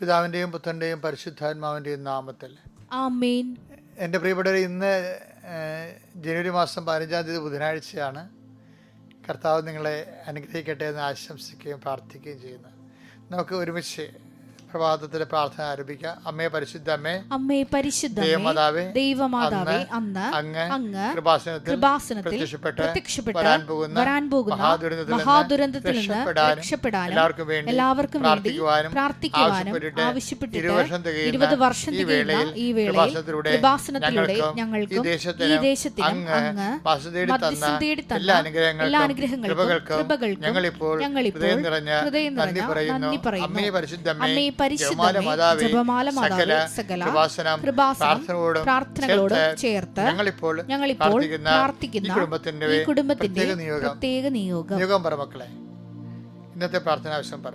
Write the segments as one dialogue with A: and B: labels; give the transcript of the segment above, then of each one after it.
A: പിതാവിന്റെയും പുത്രന്റെയും പരിശുദ്ധാത്മാവിന്റെയും നാമത്തിൽ. എന്റെ പ്രിയപ്പെട്ടവർ ഇന്ന് ജനുവരി മാസം പതിനഞ്ചാം തീയതി ബുധനാഴ്ചയാണ്. കർത്താവ് നിങ്ങളെ അനുഗ്രഹിക്കട്ടെ എന്ന് ആശംസിക്കുകയും പ്രാർത്ഥിക്കുകയും ചെയ്യുന്നത് നമുക്ക് ഒരുമിച്ച് പ്രഭാതത്തിലെ പ്രാർത്ഥന ആരംഭിക്കാം അമ്മേ പരിശുദ്ധ അമ്മേ
B: അമ്മേ പരിശുദ്ധ
A: ദൈവമാതാവേ
B: ദൈവമാതാവേ
A: അന്ന് അങ്ങ്
B: അങ്ങ്
A: കൃപാസനത്തിൽ
B: കൃപാസനത്തിൽ
A: പ്രത്യക്ഷപ്പെട്ട് വരാൻ പോകുന്ന
B: വരാൻ പോകുന്ന
A: മഹാദുരന്തത്തിൽ നിന്ന് രക്ഷപ്പെടാനും എല്ലാവർക്കും വേണ്ടി
B: എല്ലാവർക്കും വേണ്ടി
A: പ്രാർത്ഥിക്കുവാനും ആവശ്യപ്പെട്ടിട്ട് ഇരുപത് വർഷം തികയുന്ന ഈ വേളയിൽ കൃപാസനത്തിലൂടെ ഞങ്ങൾക്കും ഈ
B: ദേശത്തിൽ
A: അങ്ങ്
B: മധ്യസ്ഥം തേടി തന്ന
A: എല്ലാ അനുഗ്രഹങ്ങൾക്കും കൃപകൾക്കും ഞങ്ങളിപ്പോൾ ഹൃദയം നിറഞ്ഞ നന്ദി പറയുന്നു. അമ്മേ പരിശുദ്ധ
B: അമ്മേ
A: പ്രാർത്ഥനകളോടും
B: ചേർത്ത്
A: ഞങ്ങളിപ്പോൾ
B: ഞങ്ങളിപ്പോൾ
A: പ്രാർത്ഥിക്കുന്ന കുടുംബത്തിന്റെ പ്രത്യേക നിയോഗം.
B: പ്രത്യേക നിയോഗം.
A: നിയോഗം പറ മക്കളെ. ഇന്നത്തെ പ്രാർത്ഥന ആവശ്യം പറ.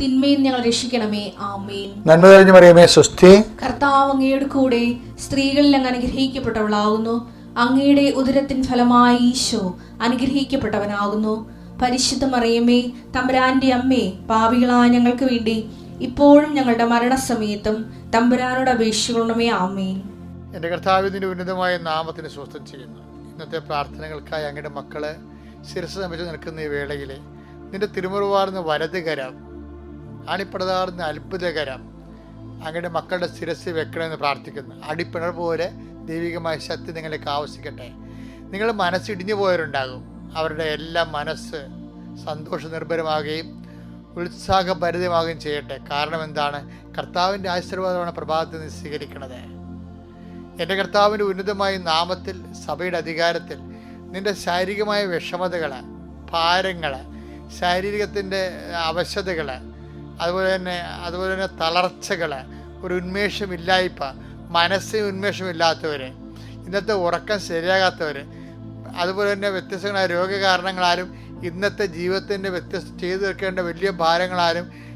C: തിന്മയിൽ ഞങ്ങൾ രക്ഷിക്കണമേ. ആമേൻ.
A: നന്മ തെളിഞ്ഞു പറയുമേ സുസ്ഥി
C: കർത്താവ് അങ്ങയുടെ കൂടെ സ്ത്രീകളിൽ അങ്ങ് അനുഗ്രഹിക്കപ്പെട്ടവളാകുന്നു. അങ്ങയുടെ ഉദരത്തിൻ ഫലമായി ഈശോ അനുഗ്രഹിക്കപ്പെട്ടവനാകുന്നു. പരിശുദ്ധ മറിയമേ തമ്പുരാന്റെ അമ്മേ പാപികളായ ഞങ്ങൾക്ക് വേണ്ടി ഇപ്പോഴും ഞങ്ങളുടെ മരണസമയത്തും തമ്പുരാനോട് അപേക്ഷിക്കണമേ. ആമേൻ.
A: എന്റെ കർത്താവിന്റെ ഉന്നതമായ നാമത്തിന് സ്വസ്ഥം ചെയ്യുന്നു. ഇന്നത്തെ പ്രാർത്ഥനകൾക്കായി അങ്ങയുടെ മക്കൾ ശിരസ് നമിച്ച് നിൽക്കുന്ന ഈ വേളയിലെ നിന്റെ തിരുമുറവാർന്ന് വലത് കരം അണിപ്പടതാർന്ന അത്ഭുതകരം. അങ്ങയുടെ മക്കളുടെ ശിരസ് വെക്കണമെന്ന് പ്രാർത്ഥിക്കുന്നു. അടിപ്പിണർ പോലെ ദൈവികമായ ശക്തി നിങ്ങളിലേക്ക് ആവശ്യിക്കട്ടെ. നിങ്ങൾ മനസ്സിടിഞ്ഞു പോയവരുണ്ടാകും. അവരുടെ എല്ലാ മനസ്സ് സന്തോഷ നിർഭരമാകുകയും ഉത്സാഹഭരിതമാകുകയും ചെയ്യട്ടെ. കാരണം എന്താണ്? കർത്താവിന്റെ ആശീർവാദമാണ് പ്രഭാതത്തിൽ നിന്ന് സ്വീകരിക്കുന്നത് എന്റെ കർത്താവിന്റെ ഉന്നതമായ നാമത്തിൽ സഭയുടെ അധികാരത്തിൽ നിന്റെ ശാരീരികമായ വിഷമതകൾ ഭാരങ്ങൾ ശാരീരികത്തിന്റെ അവശതകൾ അതുപോലെ തന്നെ അതുപോലെ തന്നെ തളർച്ചകൾ ഒരു ഉന്മേഷമില്ലായ്പ മനസ്സിന് ഉന്മേഷമില്ലാത്തവർ ഇന്നത്തെ ഉറക്കം ശരിയാകാത്തവർ അതുപോലെ തന്നെ വ്യത്യസ്തങ്ങളായ രോഗകാരണങ്ങളാലും ഇന്നത്തെ ജീവിതത്തിന്റെ വ്യത്യസ്ത ചെയ്തു തീർക്കേണ്ട വലിയ ഭാരങ്ങളാലും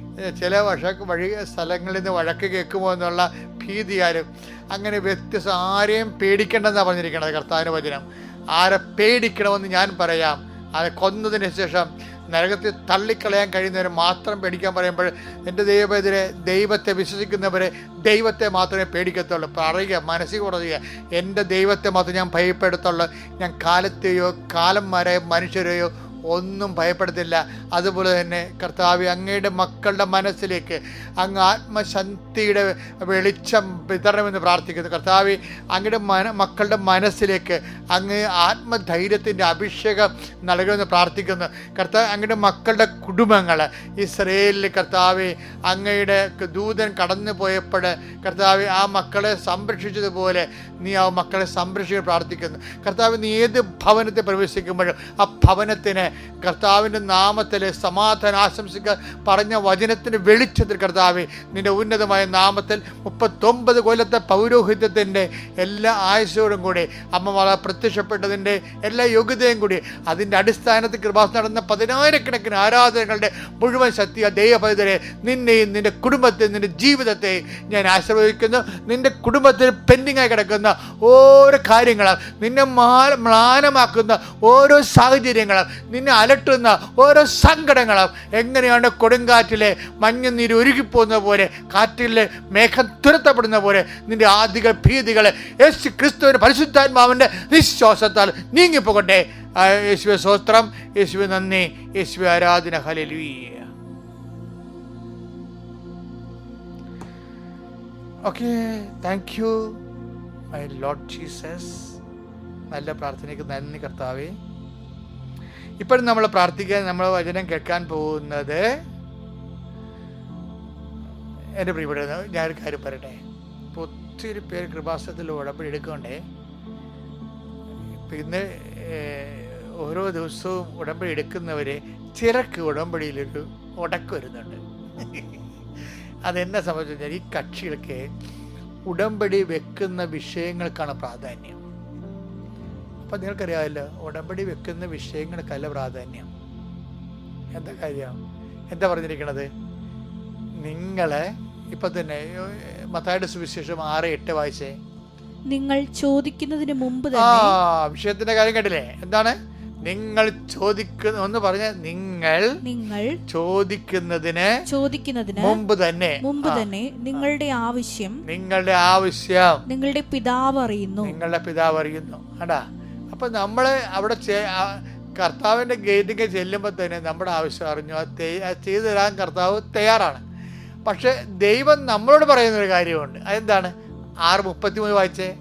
A: ചില വഴക്ക് വഴി സ്ഥലങ്ങളിൽ നിന്ന് വഴക്ക് കേൾക്കുമോ എന്നുള്ള ഭീതിയാലും അങ്ങനെ വ്യത്യസ്ത ആരെയും പേടിക്കേണ്ടെന്നാണ് പറഞ്ഞിരിക്കുന്നത് കർത്താവിന്റെ വചനം. ആരെ പേടിക്കണമെന്ന് ഞാൻ പറയാം. അത് കൊന്നതിന് ശേഷം നരകത്തിൽ തള്ളിക്കളയാൻ കഴിയുന്നവരെ മാത്രം പേടിക്കാൻ പറയുമ്പോൾ എന്റെ ദൈവത്തിനെ ദൈവത്തെ വിശ്വസിക്കുന്നവരെ ദൈവത്തെ മാത്രമേ പേടിക്കത്തുള്ളൂ. പറയുക മനസ്സിൽ പറയുക എന്റെ ദൈവത്തെ മാത്രം ഞാൻ ഭയപ്പെടുത്തുള്ളൂ. ഞാൻ കാലത്തെയോ കാലം വരെ മനുഷ്യരെയോ ഒന്നും ഭയപ്പെടുത്തില്ല. അതുപോലെ തന്നെ കർത്താവ് അങ്ങയുടെ മക്കളുടെ മനസ്സിലേക്ക് അങ്ങ് ആത്മശക്തിയുടെ വെളിച്ചം വിതരണമെന്ന് പ്രാർത്ഥിക്കുന്നു. കർത്താവ് അങ്ങയുടെ മന മക്കളുടെ മനസ്സിലേക്ക് അങ്ങ് ആത്മധൈര്യത്തിന്റെ അഭിഷേകം നൽകണമെന്ന് പ്രാർത്ഥിക്കുന്നു. കർത്താവ് അങ്ങയുടെ മക്കളുടെ കുടുംബങ്ങൾ ഇസ്രയേലിൽ കർത്താവ് അങ്ങയുടെ ദൂതൻ കടന്നു പോയപ്പോൾ കർത്താവ് ആ മക്കളെ സംരക്ഷിച്ചതുപോലെ നീ ആ മക്കളെ സംരക്ഷിക്കാൻ പ്രാർത്ഥിക്കുന്നു. കർത്താവ് നീ ഏത് ഭവനത്തെ പ്രവേശിക്കുമ്പോഴും ആ ഭവനത്തിന് കർത്താവിന്റെ നാമത്തിൽ സമാധാനം ആശംസിക്ക പറഞ്ഞ വചനത്തിന്റെ വെളിച്ചത്തിൽ കർത്താവ് നിന്റെ ഉന്നതമായ നാമത്തിൽ മുപ്പത്തൊമ്പത് കൊല്ലത്തെ പൗരോഹിത്യത്തിന്റെ എല്ലാ ആയുസോടും കൂടി അമ്മ വള പ്രത്യക്ഷപ്പെട്ടതിന്റെ എല്ലാ യോഗ്യതയും കൂടി അതിന്റെ അടിസ്ഥാനത്തിൽ കൃപാസ് നടന്ന പതിനായിരക്കണക്കിന് ആരാധനകളുടെ മുഴുവൻ ശക്തി ദൈവപൈതരെ നിന്നെയും നിന്റെ കുടുംബത്തെയും നിന്റെ ജീവിതത്തെ ഞാൻ ആശ്രയിക്കുന്നു നിന്റെ കുടുംബത്തിൽ പെൻഡിങ്ങായി കിടക്കുന്ന ഓരോ കാര്യങ്ങളും നിന്നെ മാ- മ്ലാനമാക്കുന്ന ഓരോ സാഹചര്യങ്ങളും നിന്നെ അലട്ടുന്ന ഓരോ സങ്കടങ്ങളും. എങ്ങനെയാണ് കൊടുങ്കാറ്റിലെ മഞ്ഞുനീര് ഒരുകിപ്പോകുന്ന പോലെ കാറ്റിലെ മേഘം തുരത്തപ്പെടുന്ന പോലെ നിന്റെ ആധിക ഭീതികൾ യേശു ക്രിസ്തുവിന്റെ പരിശുദ്ധാത്മാവിന്റെ നിശ്വാസത്താൽ നീങ്ങിപ്പോകട്ടെ. യേശുവെ സ്വസ്ത്രം യേശുവെ നന്ദി. യേശുവെ ആരാധന. Hallelujah okay thank you my lord Jesus നല്ല പ്രാർത്ഥനയ്ക്ക് നന്ദി കർത്താവേ. ഇപ്പോഴും നമ്മൾ പ്രാർത്ഥിക്കാൻ നമ്മൾ വചനം കേൾക്കാൻ പോകുന്നത്. എന്റെ പ്രിയപ്പെട്ട ഞാനൊരു കാര്യം പറയട്ടെ? ഇപ്പോൾ ഒത്തിരി പേര് കൃപാസനത്തിൽ ഉടമ്പടി പിന്നെ ഓരോ ദിവസവും ഉടമ്പടി എടുക്കുന്നവരെ ചിലക്ക് ഉടമ്പടിയിലൊരു ഉടക്ക് വരുന്നുണ്ട്. അതെന്നെ സംബന്ധിച്ചാൽ ഈ കക്ഷികൾക്ക് ഉടമ്പടി വെക്കുന്ന വിഷയങ്ങൾക്കാണ് പ്രാധാന്യം. അപ്പം നിങ്ങൾക്കറിയാമല്ലോ ഉടമ്പടി വെക്കുന്ന വിഷയങ്ങൾക്കല്ല പ്രാധാന്യം. എന്താ കാര്യം? എന്താ പറഞ്ഞിരിക്കണത്? നിങ്ങളെ ഇപ്പം തന്നെ മത്തായുടെ സുവിശേഷം ആറ് എട്ട് വായിച്ചേ?
B: നിങ്ങൾ ചോദിക്കുന്നതിന് മുമ്പ്
A: ആ വിഷയത്തിന്റെ കാര്യം കേട്ടില്ലേ? എന്താണ്? നിങ്ങൾ ചോദിക്കുന്ന ഒന്ന് പറഞ്ഞ നിങ്ങൾ
B: നിങ്ങൾ
A: ചോദിക്കുന്നതിന്
B: ചോദിക്കുന്നതിന്
A: മുമ്പ് തന്നെ.
B: മുമ്പ് തന്നെ നിങ്ങളുടെ ആവശ്യം
A: നിങ്ങളുടെ ആവശ്യം.
B: നിങ്ങളുടെ പിതാവ് അറിയുന്നു.
A: നിങ്ങളുടെ പിതാവ് അറിയുന്നു. അടാ അപ്പൊ നമ്മൾ അവിടെ കർത്താവിന്റെ ഗേറ്റിക്ക് ചെല്ലുമ്പോൾ തന്നെ നമ്മുടെ ആവശ്യം അറിഞ്ഞു. അത് ചെയ്തു തരാൻ കർത്താവ് തയ്യാറാണ്. പക്ഷെ ദൈവം നമ്മളോട് പറയുന്നൊരു കാര്യമുണ്ട്. അതെന്താണ്? ആറ് മുപ്പത്തി മൂന്ന് വായിച്ചേ.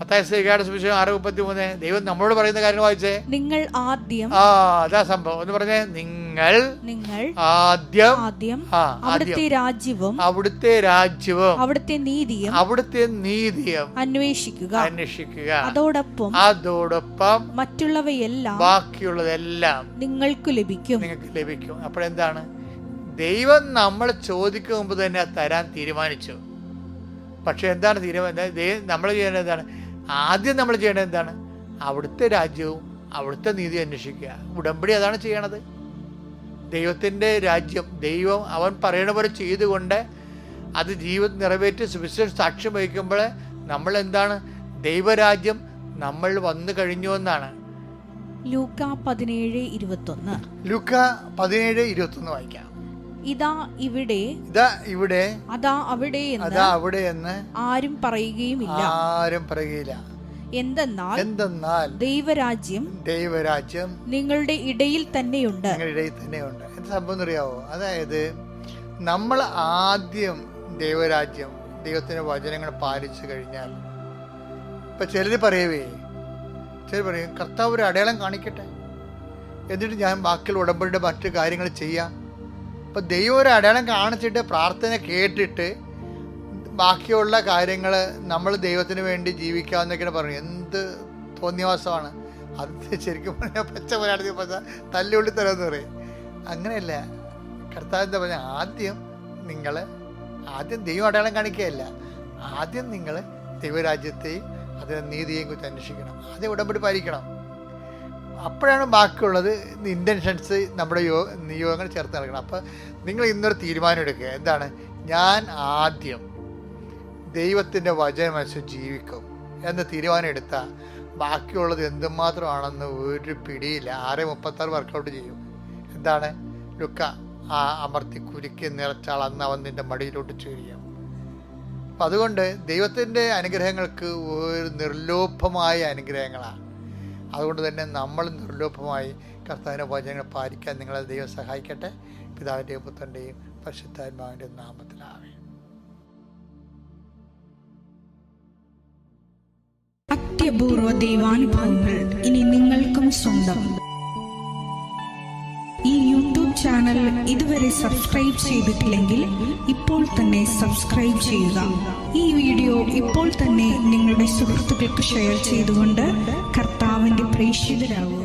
A: പത്തായ ശ്രീകാട് സുവിശേഷം ആറ് മുപ്പത്തി മൂന്ന് ദൈവം നമ്മളോട് പറയുന്ന കാര്യം വായിച്ചേ.
B: നിങ്ങൾ ആദ്യം
A: ആ അതാ സംഭവം. എന്ന് പറഞ്ഞേ നിങ്ങൾ
B: നിങ്ങൾ
A: ആദ്യം
B: ആദ്യം അവിടുത്തെ രാജ്യവും
A: അവിടുത്തെ രാജ്യവും
B: അവിടുത്തെ നീതിയും
A: അവിടുത്തെ നീതിയും
B: അന്വേഷിക്കുക.
A: അന്വേഷിക്കുക.
B: അതോടൊപ്പം
A: അതോടൊപ്പം
B: മറ്റുള്ളവയെല്ലാം
A: ബാക്കിയുള്ളതെല്ലാം
B: നിങ്ങൾക്ക് ലഭിക്കും.
A: നിങ്ങൾക്ക് ലഭിക്കും. അപ്പോഴെന്താണ്? ദൈവം നമ്മൾ ചോദിക്കും മുമ്പ് തന്നെ തരാൻ തീരുമാനിച്ചു. പക്ഷെ എന്താണ് തീരുമാനം? നമ്മൾ ചെയ്യേണ്ടത് എന്താണ്? ആദ്യം നമ്മൾ ചെയ്യേണ്ടത് എന്താണ്? അവിടുത്തെ രാജ്യവും അവിടുത്തെ നീതി അന്വേഷിക്കുക. ഉടമ്പടി അതാണ് ചെയ്യണത്. ദൈവത്തിന്റെ രാജ്യം ദൈവം അവൻ പറയണ പോലെ ചെയ്തുകൊണ്ട് അത് ജീവിതം നിറവേറ്റി സുവിശേഷ സാക്ഷ്യം വഹിക്കുമ്പോൾ നമ്മൾ എന്താണ്? ദൈവരാജ്യം നമ്മൾ വന്നു കഴിഞ്ഞു എന്നാണ്.
B: ലൂക്ക പതിനേഴ് ഇരുപത്തൊന്ന്.
A: ലൂക്ക പതിനേഴ് ഇരുപത്തൊന്ന് വായിക്കാം.
B: ഇതാ ഇവിടെ
A: ഇതാ ഇവിടെ
B: അതാ അവിടെ
A: അതാ അവിടെ എന്ന്
B: ആരും പറയുകയുമില്ല.
A: ആരും പറയുകയില്ല.
B: എന്തെന്നാൽ
A: എന്തെന്നാൽ
B: ദൈവരാജ്യം
A: ദൈവരാജ്യം
B: നിങ്ങളുടെ ഇടയിൽ തന്നെയുണ്ട്.
A: നിങ്ങളുടെ ഇടയിൽ തന്നെയുണ്ട്. എന്ത് സംഭവം അറിയാവോ അതായത് നമ്മൾ ആദ്യം ദൈവരാജ്യം ദൈവത്തിന്റെ വചനങ്ങൾ പാലിച്ചു കഴിഞ്ഞാൽ ഇപ്പൊ ചിലര് പറയവേ ചിലർ പറയും കർത്താവ് ഒരു അടയാളം കാണിക്കട്ടെ? എന്നിട്ട് ഞാൻ ബാക്കിയുള്ള ഉടമ്പടിയുടെ മറ്റു കാര്യങ്ങൾ ചെയ്യാം. അപ്പൊ ദൈവം ഒരു അടയാളം കാണിച്ചിട്ട് പ്രാർത്ഥന കേട്ടിട്ട് ബാക്കിയുള്ള കാര്യങ്ങൾ നമ്മൾ ദൈവത്തിന് വേണ്ടി ജീവിക്കാമെന്നൊക്കെയാണ് പറഞ്ഞു എന്ത് തോന്നിയവാസമാണ്. അത് ശരിക്കും പറഞ്ഞാൽ പച്ച മലയാളത്തിൽ പച്ച തല്ലുള്ളി തരാമെന്ന് പറയും. അങ്ങനെയല്ല. എന്താ പറഞ്ഞാൽ ആദ്യം നിങ്ങൾ ആദ്യം ദൈവം അടയാളം കാണിക്കുകയല്ല. ആദ്യം നിങ്ങൾ ദൈവരാജ്യത്തെയും അതിന്റെ നീതിയെയും കുറിച്ച് അന്വേഷിക്കണം. ആദ്യം ഉടമ്പടി പാലിക്കണം. അപ്പോഴാണ് ബാക്കിയുള്ളത് ഇന്റൻഷൻസ് നമ്മുടെ യോ നിയോഗങ്ങൾ ചേർത്ത് നൽകണം അപ്പോൾ നിങ്ങൾ ഇന്നൊരു തീരുമാനം എടുക്കുക. എന്താണ്? ഞാൻ ആദ്യം ദൈവത്തിന്റെ വചനമനുസരിച്ച് ജീവിക്കും എന്ന തീരുമാനം എടുത്താൽ ബാക്കിയുള്ളത് എന്തുമാത്രമാണെന്ന് ഒരു പിടിയില്ല. ആറ് മുപ്പത്താറ് വർക്കൗട്ട് ചെയ്യും. എന്താണ്? ലുക്ക ആ അമർത്തി കുരുക്കി നിറച്ചാൾ അന്ന് അവൻ നിന്റെ മടിയിലോട്ട് ചേരിയും അപ്പം അതുകൊണ്ട് ദൈവത്തിന്റെ അനുഗ്രഹങ്ങൾക്ക് ഒരു നിർലോഭമായ അനുഗ്രഹങ്ങളാണ്. അതുകൊണ്ട് തന്നെ നമ്മൾ നിർലോഭമായി കർത്താവിന്റെ വചനങ്ങൾ പാലിക്കാൻ നിങ്ങളെ ദൈവം സഹായിക്കട്ടെ. പിതാവിന്റെയും പുത്രന്റെയും പരിശുദ്ധാത്മാവിന്റെ നാമത്തിലാവേ
C: അത്യപൂർവ ദൈവാനുഭവങ്ങൾ ഇനി നിങ്ങൾക്കും സ്വന്തം. ഈ യൂട്യൂബ് ചാനൽ ഇതുവരെ സബ്സ്ക്രൈബ് ചെയ്തിട്ടില്ലെങ്കിൽ ഇപ്പോൾ തന്നെ സബ്സ്ക്രൈബ് ചെയ്യുക. ഈ വീഡിയോ ഇപ്പോൾ തന്നെ നിങ്ങളുടെ സുഹൃത്തുക്കൾക്ക് ഷെയർ ചെയ്തുകൊണ്ട് പ്രേക്ഷിതരാകുക